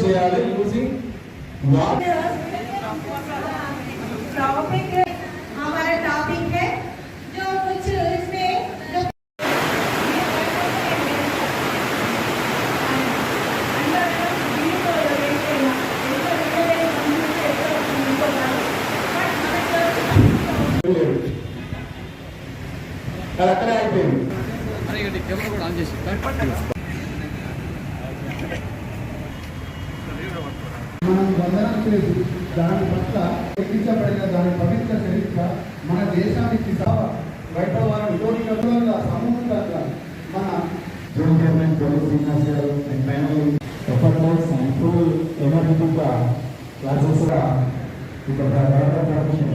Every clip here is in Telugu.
చేయాలి యూజింగ్ వాటర్ అది అక్కడే అయిపోయింది. మనం వందనం చేసి దాని పట్ల ఎక్కించబడిన దాని పవిత్ర చరిత్ర మన దేశానికి సభ బయట వారిని కోరికలుగా సమూలంగా మన and full energetic uh, classes uh, with the Bharata Commission.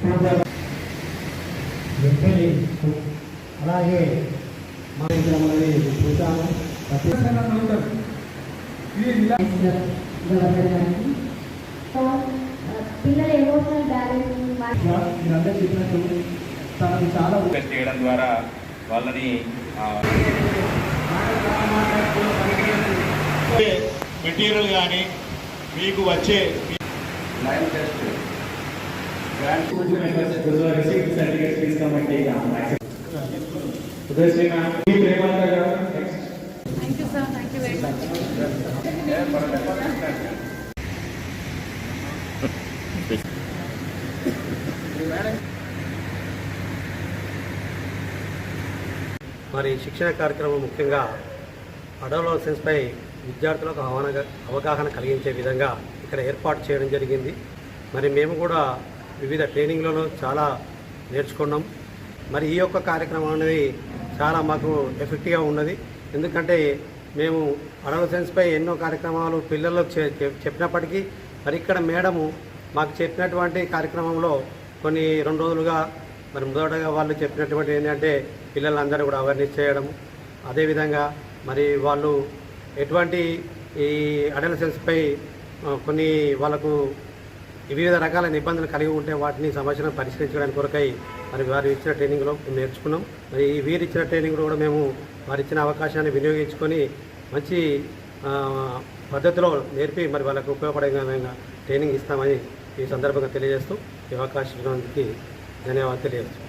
Through the అలాగే మన ఇక్కడ మనది చూసాము పిల్లలు ఎమోషనల్ బ్యాలెన్స్ చెప్పినట్టు తనకు చాలా చేయడం ద్వారా వాళ్ళని మెటీరియల్ కానీ మీకు వచ్చే లైవ్ టెస్ట్ మరి శిక్షణ కార్యక్రమం ముఖ్యంగా అడోలసెన్స్పై విద్యార్థులకు అవగాహన అవగాహన కలిగించే విధంగా ఇక్కడ ఏర్పాటు చేయడం జరిగింది. మరి మేము కూడా వివిధ ట్రైనింగ్లలో చాలా నేర్చుకున్నాం. మరి ఈ యొక్క కార్యక్రమం అనేది చాలా మాకు ఎఫెక్టివ్గా ఉన్నది. ఎందుకంటే మేము అడోలసెన్స్పై ఎన్నో కార్యక్రమాలు పిల్లలకు చెప్పినప్పటికీ మరి ఇక్కడ మేడము మాకు చెప్పినటువంటి కార్యక్రమంలో కొన్ని రెండు రోజులుగా మరి మొదటగా వాళ్ళు చెప్పినటువంటి ఏంటంటే పిల్లలందరూ కూడా అవేర్నెస్ చేయడం అదేవిధంగా మరి వాళ్ళు ఎటువంటి ఈ అడలసెన్స్పై కొన్ని వాళ్ళకు వివిధ రకాల నిబంధనలు కలిగి ఉంటే వాటిని సమస్యలను పరిష్కరించడానికి కొరకై మరి వారు ఇచ్చిన ట్రైనింగ్లో నేర్చుకున్నాం. మరి ఈ వీరు ఇచ్చిన ట్రైనింగ్ కూడా మేము వారు ఇచ్చిన అవకాశాన్ని వినియోగించుకొని మంచి పద్ధతిలో నేర్పి మరి వాళ్ళకు ఉపయోగపడే విధంగా ట్రైనింగ్ ఇస్తామని ఈ సందర్భంగా తెలియజేస్తూ ఈ అవకాశం ధన్యవాదాలు తెలియజేస్తాం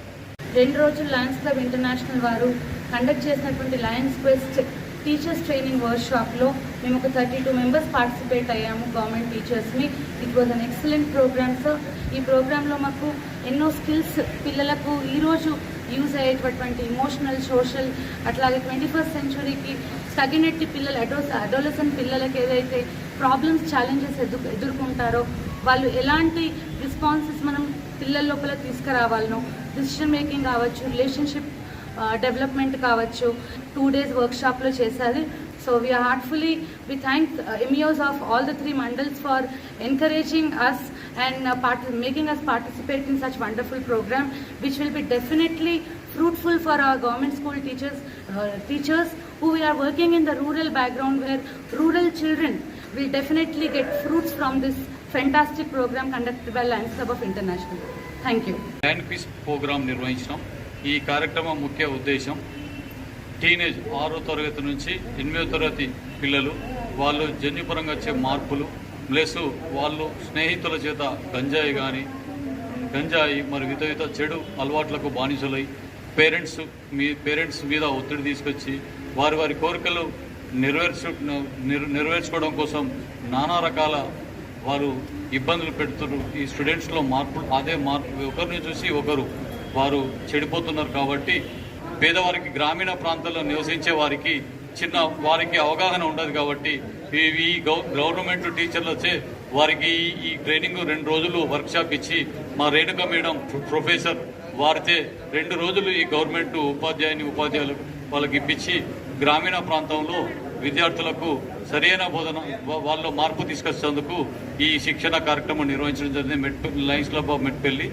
రెండు రోజులు లయన్స్ క్లబ్ ఇంటర్నేషనల్ వారు కండక్ట్ చేసినటువంటి లయన్స్ క్వెస్ట్ టీచర్స్ ట్రైనింగ్ వర్క్షాప్లో మేము ఒక థర్టీ టూ మెంబర్స్ పార్టిసిపేట్ అయ్యాము government టీచర్స్ని it was an excellent program sir ఈ ప్రోగ్రాంలో మాకు ఎన్నో స్కిల్స్ పిల్లలకు ఈరోజు యూజ్ అయ్యేటటువంటి ఇమోషనల్ సోషల్ అట్లాగే ట్వంటీ ఫస్ట్ సెంచురీకి తగినట్టి పిల్లలు అడోస్ అడోలసన్ పిల్లలకి ఏదైతే ప్రాబ్లమ్స్ ఛాలెంజెస్ ఎదు ఎదుర్కొంటారో వాళ్ళు ఎలాంటి రెస్పాన్సెస్ మనం పిల్లల లోపల తీసుకురావాలనో డిసిషన్ మేకింగ్ కావచ్చు రిలేషన్షిప్ డెవలప్మెంట్ కావచ్చు టూ డేస్ వర్క్షాప్లో చేశారు so we are heartfully we thank MEOs of all the three mandals for encouraging us and uh, part- making us participate in such wonderful program which will be definitely fruitful for our government school teachers uh, teachers who we are working in the rural background where rural children will definitely get fruits from this fantastic program conducted by Lions Club of International. Thank you. Hand piece program నిర్వహించినాం ఈ కార్యక్రమం ముఖ్య ఉద్దేశం. టీనేజ్ ఆరో తరగతి నుంచి ఎనిమిదో తరగతి పిల్లలు వాళ్ళు జన్యుపరంగా వచ్చే మార్పులు ప్లస్ వాళ్ళు స్నేహితుల చేత గంజాయి కానీ గంజాయి మరి విధవిత చెడు అలవాట్లకు బానిసలై పేరెంట్స్ మీ పేరెంట్స్ మీద ఒత్తిడి తీసుకొచ్చి వారి వారి కోరికలు నెరవేర్చు నెరవేర్చుకోవడం కోసం నానా రకాల వారు ఇబ్బందులు పెడుతున్నారు. ఈ స్టూడెంట్స్లో మార్పులు అదే మార్పు ఒకరిని చూసి ఒకరు వారు చెడిపోతున్నారు కాబట్టి పేదవారికి గ్రామీణ ప్రాంతాల్లో నివసించే వారికి చిన్న వారికి అవగాహన ఉండదు కాబట్టి ఈ గవర్నమెంట్ టీచర్లు వచ్చే వారికి ఈ- ఈ ట్రైనింగ్ రెండు రోజులు వర్క్షాప్ ఇచ్చి మా రేణుక మేడం ప్రొఫెసర్ వారితే రెండు రోజులు ఈ గవర్నమెంట్ ఉపాధ్యాయుని ఉపాధ్యాయులు వాళ్ళకి ఇప్పించి గ్రామీణ ప్రాంతంలో విద్యార్థులకు సరైన బోధన వాళ్ళు మార్పు తీసుకొచ్చేందుకు ఈ శిక్షణ కార్యక్రమం నిర్వహించడం జరిగింది మెట్ లైన్స్ క్లబ్ ఆఫ్ మెట్పల్లి.